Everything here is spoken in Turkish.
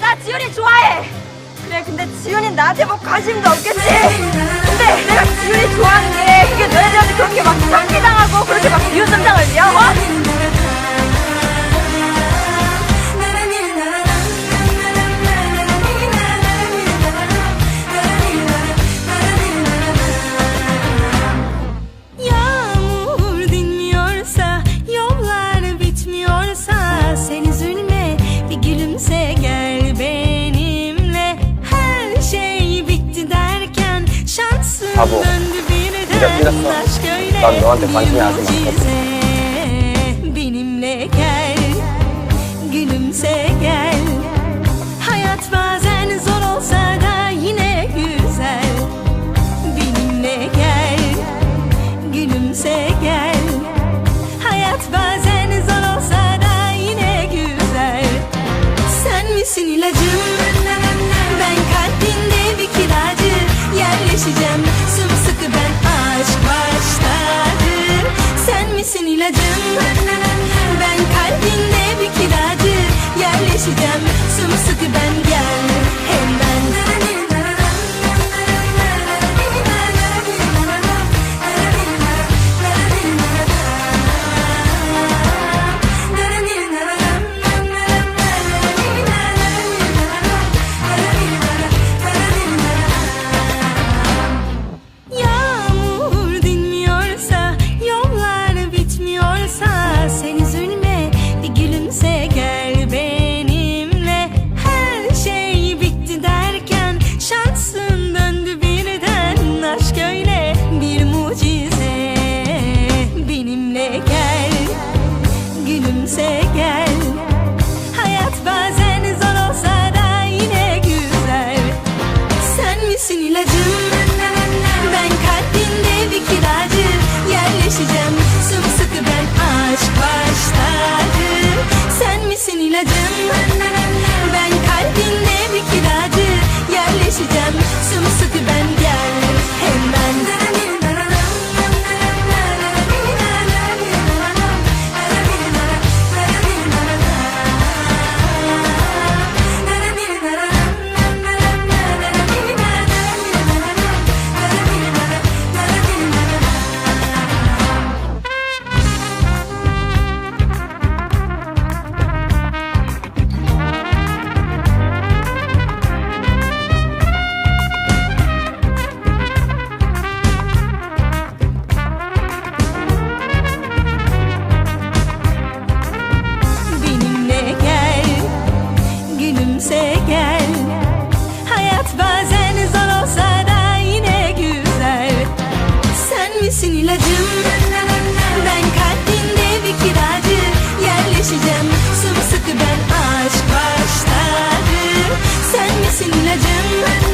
나 지훈이 좋아해. 그래, 근데 지훈이 나한테 뭐 관심도 없겠지. 근데 내가 지훈이 좋아하는 Abo, bir dakika. Aşk öyle Ben Doğan Tepe bir yazdım. mucize Benimle gel, da yine güzel Benimle misin ilacım Ben kalbinde bir kiracı. Yerleşeceğim. Sımsıkı ben aşk başladı. Sen misin ilacım Ben kalbinde bir kiracı. Yerleşeceğim. Sımsıkı ben bazen zor olsa da yine güzel. Sen misin ilacım? Ben kalbinde bir kiracı. Yerleşeceğim sımsıkı ben aşk başları Sen misin ilacım?